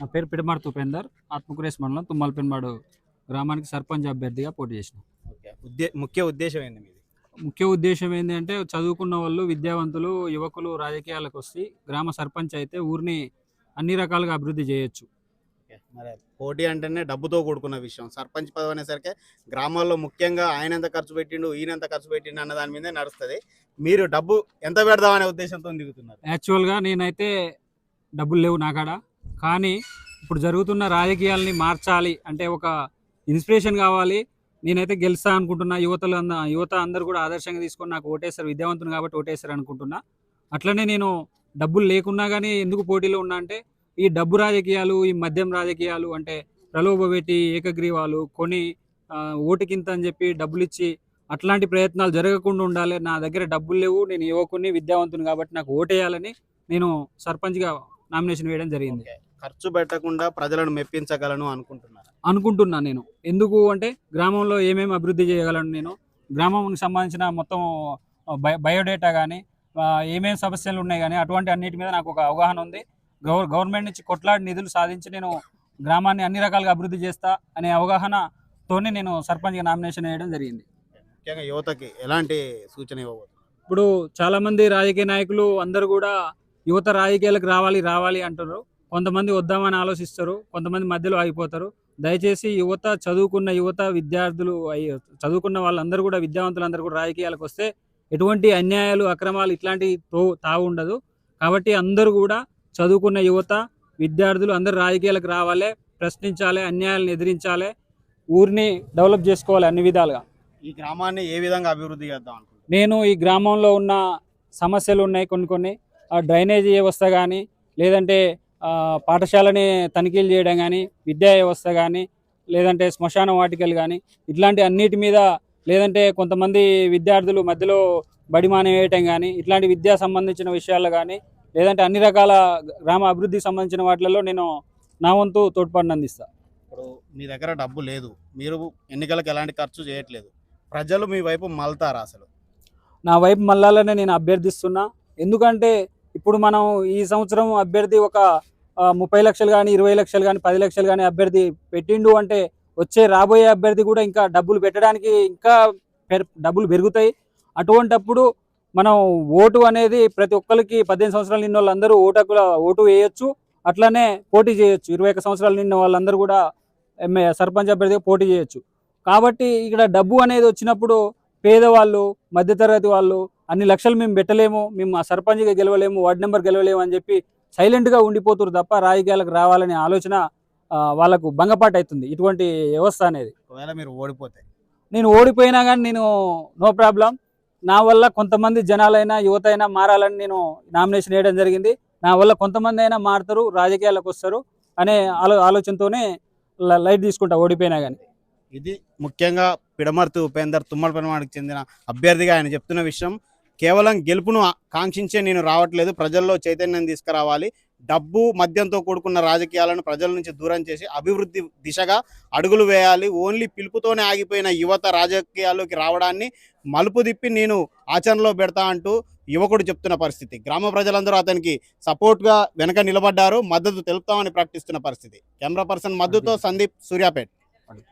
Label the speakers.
Speaker 1: నా పేరు పిడమార్తి ఉపేందర్ ఆత్మకురేష్ మండలం తుమ్మలపెన్మాడు గ్రామానికి సర్పంచ్ అభ్యర్థిగా పోటీ చేసిన.
Speaker 2: ఉద్దే ముఖ్య ఉద్దేశం ఏంది మీది?
Speaker 1: ముఖ్య ఉద్దేశం ఏంటంటే చదువుకున్న వాళ్ళు విద్యావంతులు యువకులు రాజకీయాలకు వస్తే గ్రామ సర్పంచ్ అయితే ఊరిని అన్ని రకాలుగా అభివృద్ధి చేయొచ్చు.
Speaker 2: మరి పోటీ అంటేనే డబ్బుతో కూడుకున్న విషయం. సర్పంచ్ పదవి అనేసరికి గ్రామాల్లో ముఖ్యంగా ఆయన ఎంత ఖర్చు పెట్టిండు ఈయన ఎంత ఖర్చు పెట్టిండు అన్న దాని మీదే నడుస్తుంది. మీరు డబ్బు ఎంత పెడదామనే ఉద్దేశంతో దిగుతున్నారు?
Speaker 1: యాక్చువల్గా నేనైతే డబ్బులు లేవు నా కాడ కానీ ఇప్పుడు జరుగుతున్న రాజకీయాల్ని మార్చాలి అంటే ఒక ఇన్స్పిరేషన్ కావాలి. నేనైతే గెలుస్తా అనుకుంటున్నా. యువతలు అంద యువత అందరూ కూడా ఆదర్శంగా తీసుకొని నాకు ఓటేస్తారు విద్యావంతులు కాబట్టి ఓటేస్తారు అనుకుంటున్నా. అట్లనే నేను డబ్బులు లేకున్నా కానీ ఎందుకు పోటీలో ఉన్నా అంటే ఈ డబ్బు రాజకీయాలు ఈ మద్యం రాజకీయాలు అంటే ప్రలోభ పెట్టి ఏకగ్రీవాలు కొని ఓటుకింత అని చెప్పి డబ్బులు ఇచ్చి అట్లాంటి ప్రయత్నాలు జరగకుండా ఉండాలి. నా దగ్గర డబ్బులు లేవు. నేను యువకుని విద్యావంతుని కాబట్టి నాకు ఓటేయాలని నేను సర్పంచ్గా నామినేషన్ వేయడం జరిగింది.
Speaker 2: ఖర్చు పెట్టకుండా ప్రజలను మెప్పించగలను అనుకుంటున్నారు?
Speaker 1: అనుకుంటున్నా నేను. ఎందుకు అంటే గ్రామంలో ఏమేమి అభివృద్ధి చేయగలను నేను? గ్రామానికి సంబంధించిన మొత్తం బయ- బయోడేటా కానీ ఏమేమి సమస్యలు ఉన్నాయి కానీ అటువంటి అన్నిటి మీద నాకు ఒక అవగాహన ఉంది. గవర్ గవర్నమెంట్ నుంచి కొట్లాడి నిధులు సాధించి నేను గ్రామాన్ని అన్ని రకాలుగా అభివృద్ధి చేస్తా అనే అవగాహనతోనే నేను సర్పంచ్గా నామినేషన్ వేయడం జరిగింది.
Speaker 2: ముఖ్యంగా యువతకి ఎలాంటి సూచన ఇవ్వబోతున్నారు?
Speaker 1: ఇప్పుడు చాలా మంది రాజకీయ నాయకులు అందరూ కూడా యువత రాజకీయాలకు రావాలి రావాలి అంటారు కొంతమంది వద్దామని ఆలోచిస్తారు కొంతమంది మధ్యలో ఆగిపోతారు. దయచేసి యువత చదువుకున్న యువత విద్యార్థులు చదువుకున్న వాళ్ళందరూ కూడా విద్యావంతులందరూ కూడా రాజకీయాలకు వస్తే ఎటువంటి అన్యాయాలు అక్రమాలు ఇట్లాంటి తో తావు ఉండదు. కాబట్టి అందరూ కూడా చదువుకున్న యువత విద్యార్థులు అందరూ రాజకీయాలకు రావాలి ప్రశ్నించాలి అన్యాయాలను ఎదిరించాలి ఊరిని డెవలప్ చేసుకోవాలి అన్ని విధాలుగా.
Speaker 2: ఈ గ్రామాన్ని ఏ విధంగా అభివృద్ధి చేద్దాం
Speaker 1: నేను ఈ గ్రామంలో ఉన్న సమస్యలు ఉన్నాయి కొన్ని కొన్ని. ఆ డ్రైనేజీ వ్యవస్థ కానీ లేదంటే పాఠశాలని తనిఖీలు చేయడం కానీ విద్యా వ్యవస్థ కానీ లేదంటే శ్మశాన వాటికలు కానీ ఇట్లాంటి అన్నిటి మీద లేదంటే కొంతమంది విద్యార్థులు మధ్యలో బడి మానేయటం కానీ ఇట్లాంటి విద్యా సంబంధించిన విషయాలు కానీ లేదంటే అన్ని రకాల గ్రామ అభివృద్ధికి సంబంధించిన వాటిలలో నేను నా వంతు తోడ్పాటును అందిస్తాను
Speaker 2: ఇప్పుడు మీ దగ్గర డబ్బు లేదు. మీరు ఎన్నికలకు ఎలాంటి ఖర్చు చేయట్లేదు. ప్రజలు మీ వైపు మళ్తారా అసలు?
Speaker 1: నా వైపు మళ్ళాలనే నేను అభ్యర్థిస్తున్నా. ఎందుకంటే ఇప్పుడు మనం ఈ సంవత్సరం అభ్యర్థి ఒక ముప్పై లక్షలు కానీ ఇరవై లక్షలు కానీ పది లక్షలు కానీ అభ్యర్థి పెట్టిండు అంటే వచ్చే రాబోయే అభ్యర్థి కూడా ఇంకా డబ్బులు పెట్టడానికి ఇంకా డబ్బులు పెరుగుతాయి. అటువంటప్పుడు మనం ఓటు అనేది ప్రతి ఒక్కరికి పద్దెనిమిది సంవత్సరాలు నిన్న వాళ్ళందరూ ఓటు ఓటు వేయొచ్చు. అట్లనే పోటీ చేయొచ్చు. ఇరవై ఒక సంవత్సరాలు నిన్న వాళ్ళందరూ కూడా ఎమ్మె సర్పంచ్ అభ్యర్థిగా పోటీ చేయొచ్చు. కాబట్టి ఇక్కడ డబ్బు అనేది వచ్చినప్పుడు పేదవాళ్ళు మధ్యతరగతి వాళ్ళు అన్ని లక్షలు మేము పెట్టలేము మేము ఆ సర్పంచ్గా గెలవలేము వార్డు నెంబర్ గెలవలేము అని చెప్పి సైలెంట్గా ఉండిపోతున్నారు తప్ప రాజకీయాలకు రావాలనే ఆలోచన వాళ్ళకు భంగపాటు అవుతుంది. ఇటువంటి వ్యవస్థ అనేది.
Speaker 2: ఒకవేళ మీరు ఓడిపోతే?
Speaker 1: నేను ఓడిపోయినా కానీ నేను నో ప్రాబ్లం. నా వల్ల కొంతమంది జనాలైనా యువత అయినా మారాలని నేను నామినేషన్ వేయడం జరిగింది. నా వల్ల కొంతమంది అయినా మారుతారు రాజకీయాలకు వస్తారు అనే ఆలో ఆలోచనతోనే లైట్ తీసుకుంటా ఓడిపోయినా కానీ
Speaker 2: ఇది ముఖ్యంగా పిడమర్తి ఉపేందర్ తుమ్మలపెనవాడికి చెందిన అభ్యర్థిగా ఆయన చెప్తున్న విషయం. కేవలం గెలుపును కాంక్షించే నేను రావట్లేదు. ప్రజల్లో చైతన్యం తీసుకురావాలి. డబ్బు మద్యంతో కూడుకున్న రాజకీయాలను ప్రజల నుంచి దూరం చేసి అభివృద్ధి దిశగా అడుగులు వేయాలి. ఓన్లీ పిలుపుతోనే ఆగిపోయిన యువత రాజకీయాల్లోకి రావడాన్ని మలుపు తిప్పి నేను ఆచరణలో పెడతా అంటూ యువకుడు చెప్తున్న పరిస్థితి. గ్రామ ప్రజలందరూ అతనికి సపోర్ట్గా వెనక నిలబడ్డారు. మద్దతు తెలుపుతామని ప్రకటిస్తున్న పరిస్థితి. కెమెరా పర్సన్ మద్దతుతో సందీప్ సూర్యాపేట్.